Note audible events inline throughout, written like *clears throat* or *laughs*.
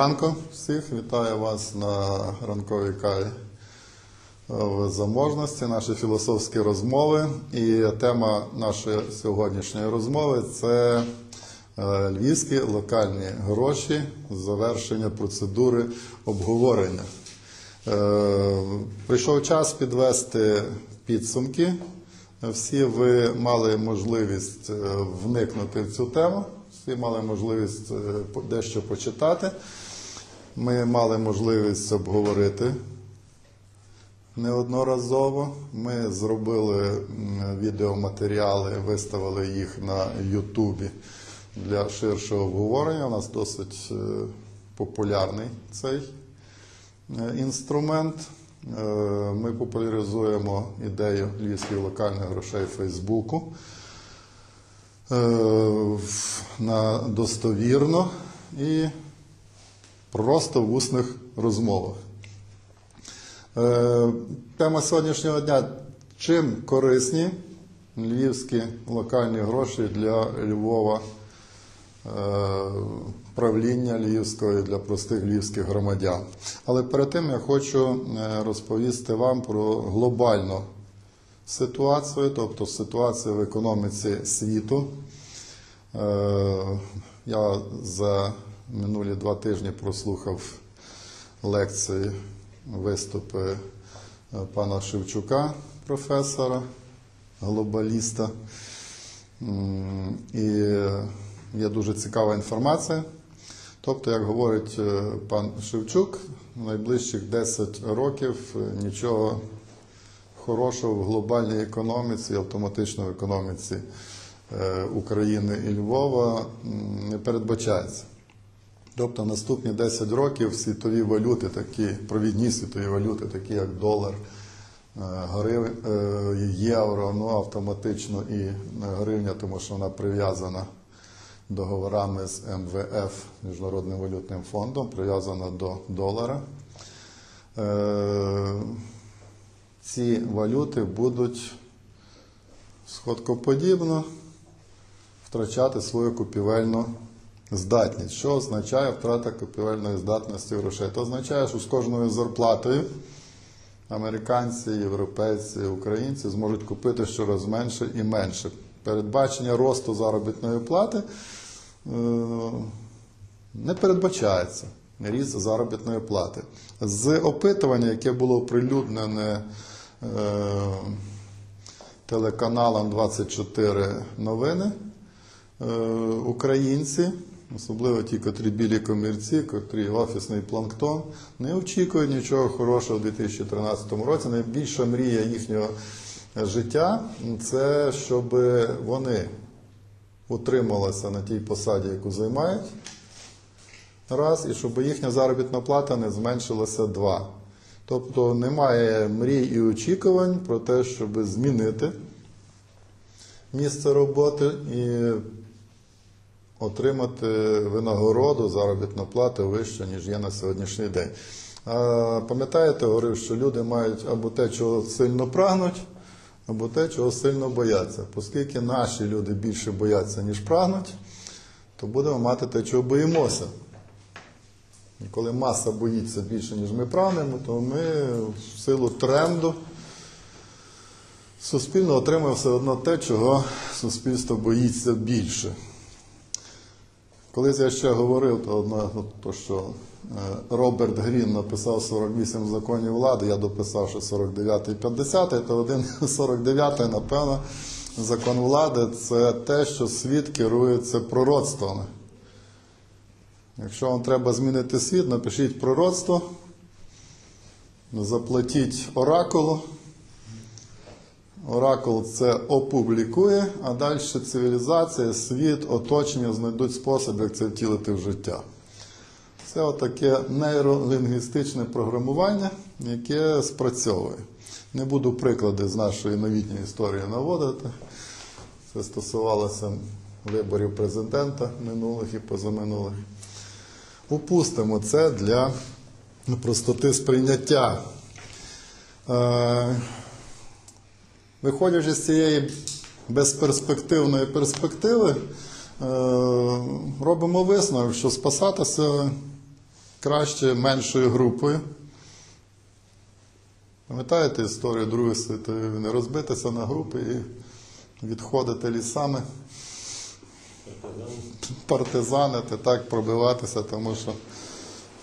Ранку всіх. Вітаю вас на ранковій каві в заможності, наші філософські розмови. І тема нашої сьогоднішньої розмови це е, львівські локальні гроші, завершення процедури обговорення. Е, Прийшов час підвести підсумки. Всі ви мали можливість е, вникнути в цю тему, всі мали можливість е, дещо почитати. Ми мали можливість обговорити неодноразово. Ми зробили відеоматеріали, виставили їх на Ютубі для ширшого обговорення. У нас досить е, популярний цей е, інструмент. Е, Ми популяризуємо ідею львівських локальних грошей Фейсбуку на достовірно і просто в усних розмовах. Е, Тема сьогоднішнього дня чим корисні львівські локальні гроші для Львова, е, правління львівського і для простих львівських громадян. Але перед тим я хочу е, розповісти вам про глобальну ситуацію, тобто ситуацію в економіці світу. Я за минулі два тижні прослухав лекції, виступи е, пана Шевчука, професора, глобаліста. І є дуже цікава інформація. Тобто, як говорить е, пан Шевчук, найближчих 10 років е, нічого хорошого в глобальній економіці, автоматично в економіці України і Львова не передбачається. Тобто наступні 10 років світові валюти, такі провідні світові валюти, такі як долар, е, е, євро, ну автоматично і е, гривня, тому що вона прив'язана договорами з МВФ, Міжнародним валютним фондом, прив'язана до долара. Ці валюти будуть сходкоподібно втрачати свою купівельну здатність. Що означає втрата купівельної здатності грошей? Це означає, що з кожною зарплатою американці, європейці, українці зможуть купити щораз менше і менше. Передбачення росту заробітної плати е, не передбачається ріст заробітної плати. З опитування, яке було оприлюднене е, телеканалом 24 новини, е, українці, особливо ті, котрі білі комірці, котрі офісний планктон, не очікують нічого хорошого у 2013 році. Найбільша мрія їхнього життя це щоб вони утрималися на тій посаді, яку займають. Раз, і щоб їхня заробітна плата не зменшилася два. Тобто немає мрій і очікувань про те, щоб змінити місце роботи і отримати винагороду, заробітну плату вищу, ніж є на сьогоднішній день. Пам'ятаєте, говорив, що люди мають або те, чого сильно прагнуть, або те, чого сильно бояться. Оскільки наші люди більше бояться, ніж прагнуть, то будемо мати те, чого боїмося. І коли маса боїться більше, ніж ми прагнемо, то ми в силу тренду суспільно отримуємо все одно те, чого суспільство боїться більше. Колись я ще говорив, то одно, то, що е, Роберт Грін написав 48 законів влади, я дописав, що 49 і 50, то один *laughs* 49, напевно, закон влади це те, що світ керується пророцтвами. Якщо вам треба змінити світ, напишіть пророцтво, заплатіть оракулу. Оракул це опублікує, а далі цивілізація, світ, оточення знайдуть спосіб, як це втілити в життя. Це отаке нейролінгвістичне програмування, яке спрацьовує. Не буду приклади з нашої новітньої історії наводити. Це стосувалося виборів президента минулих і позаминулих. Упустимо це для простоти сприйняття. Виходячи з цієї безперспективної перспективи, е, робимо висновок, що спасатися краще меншою групою. Пам'ятаєте історію Другої світової війни? Розбитися на групи і відходити лісами, партизанити, так пробиватися, тому що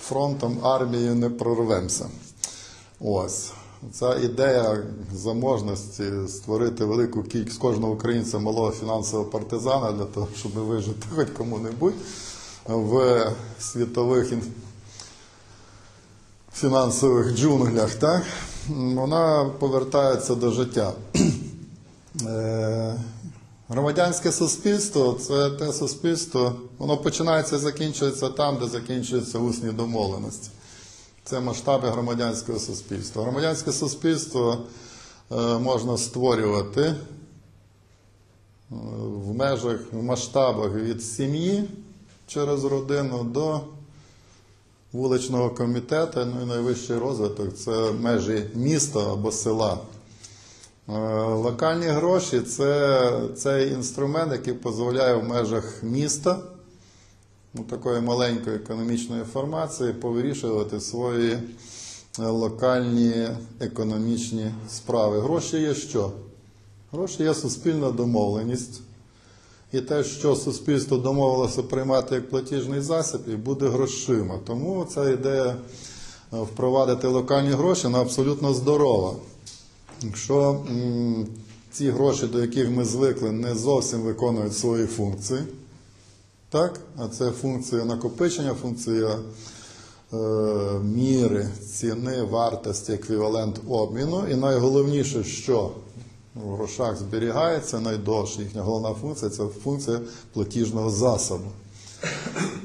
фронтом армією не прорвемося. Ось. Ця ідея заможності створити велику кількість кожного українця малого фінансового партизана для того, щоб вижити *laughs* хоч кому-небудь в світових фінансових джунглях, так? вона повертається до життя. *clears throat* Е, Громадянське суспільство це те суспільство, воно починається і закінчується там, де закінчуються усні домовленості. Це масштаби громадянського суспільства. Громадянське суспільство е, можна створювати е, в межах, в масштабах від сім'ї через родину до вуличного комітету, ну і найвищий розвиток це межі міста або села. Е, Локальні гроші це цей інструмент, який дозволяє в межах міста, ну, такої маленької економічної формації, повирішувати свої е, локальні економічні справи. Гроші є що? Гроші є суспільна домовленість. І те, що суспільство домовилося приймати як платіжний засіб, і буде грошима. Тому ця ідея е, впровадити локальні гроші вона абсолютно здорова. Якщо ці гроші, до яких ми звикли, не зовсім виконують свої функції, так? а це функція накопичення, функція е, міри, ціни, вартості, еквівалент обміну. І найголовніше, що в грошах зберігається найдовше, їхня головна функція це функція платіжного засобу.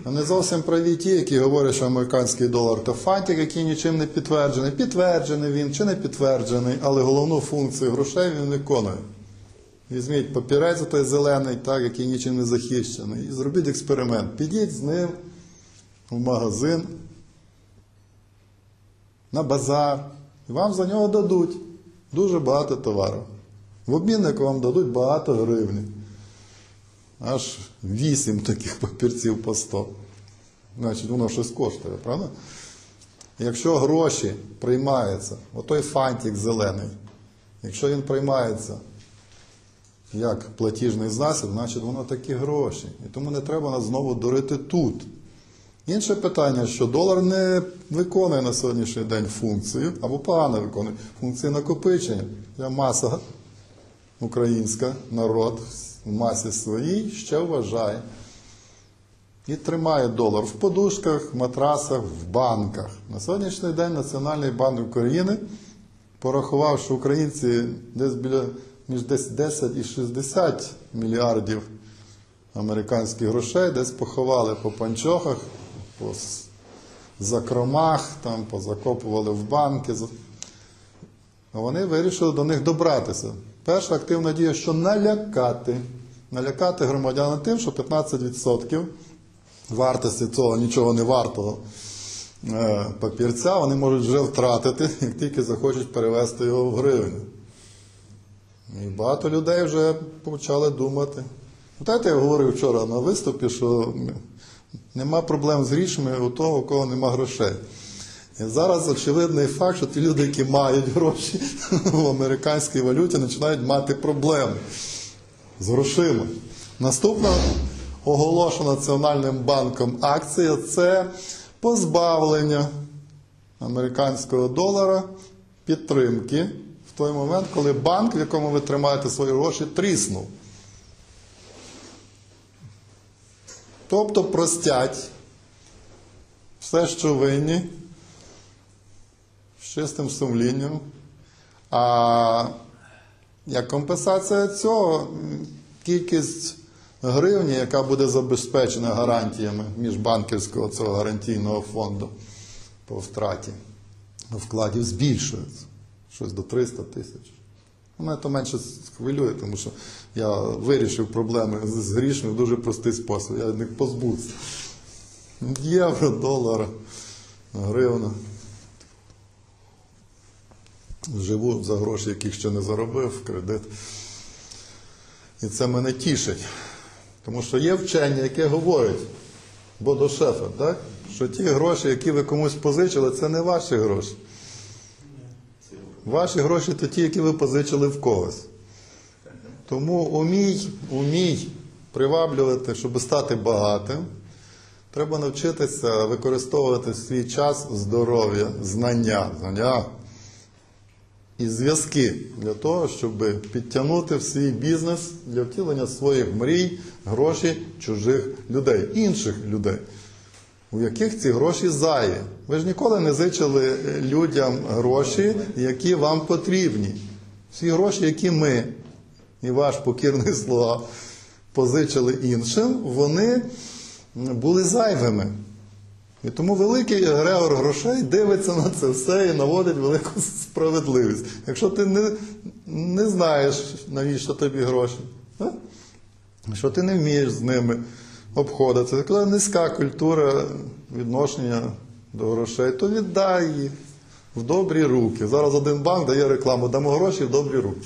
Не зовсім праві ті, які говорять, що американський долар то фантик, який нічим не підтверджений. Підтверджений він чи не підтверджений, але головну функцію грошей він виконує. Візьміть папірець той зелений, так, який нічим не захищений, і зробіть експеримент. Підіть з ним в магазин, на базар, і вам за нього дадуть дуже багато товару. В обміннику вам дадуть багато гривень. Аж вісім таких папірців по 100. Значить, воно щось коштує, правда? Якщо гроші приймаються, отой фантик зелений, якщо він приймається як платіжний засіб, значить воно такі гроші. І тому не треба нас знову дурити тут. Інше питання, що долар не виконує на сьогоднішній день функцію, або погано виконує функцію накопичення. Це маса українська, народ в масі своїй ще вважає. І тримає долар в подушках, в матрасах, в банках. На сьогоднішній день Національний банк України порахував, що українці десь біля між десь 10 і 60 мільярдів американських грошей десь поховали по панчохах, по закромах, там, позакопували в банки. Вони вирішили до них добратися. Перша активна дія, що налякати. Налякати громадян тим, що 15% вартості цього нічого не вартого е, папірця вони можуть вже втратити, як тільки захочуть перевести його в гривню. І багато людей вже почали думати. Знаєте, я говорив вчора на виступі, що нема проблем з грішми у того, у кого нема грошей. І зараз очевидний факт, що ті люди, які мають гроші *laughs* в американській валюті, починають мати проблеми з грошима. Наступна оголошена Національним банком акція це позбавлення американського долара підтримки в той момент, коли банк, в якому ви тримаєте свої гроші, тріснув. Тобто простять все, що винні, з чистим сумлінням. А як компенсація цього, кількість гривні, яка буде забезпечена гарантіями міжбанківського цього гарантійного фонду по втраті вкладів, збільшується. Щось до 300 тисяч. Мене то менше хвилює, тому що я вирішив проблеми з грішми в дуже простий спосіб. Я них позбувся. Євро, долар, гривна. Живу за гроші, яких ще не заробив, кредит. І це мене тішить. Тому що є вчення, яке говорить, бо до шефа, так? Що ті гроші, які ви комусь позичили, це не ваші гроші. Ваші гроші то ті, які ви позичили в когось. Тому умій, умій приваблювати, щоб стати багатим. Треба навчитися використовувати свій час, здоров'я, знання, знання і зв'язки для того, щоб підтягнути в свій бізнес для втілення своїх мрій, гроші чужих людей, інших людей, у яких ці гроші зайві. Ви ж ніколи не зичили людям гроші, які вам потрібні. Всі гроші, які ми і ваш покірний слуга позичили іншим, вони були зайвими. І тому великий Грегор грошей дивиться на це все і наводить велику справедливість. Якщо ти не, не знаєш, навіщо тобі гроші, а? що ти не вмієш з ними обходитися, Коли низька культура відношення до грошей, то віддай їх в добрі руки. Зараз один банк дає рекламу, дамо гроші в добрі руки.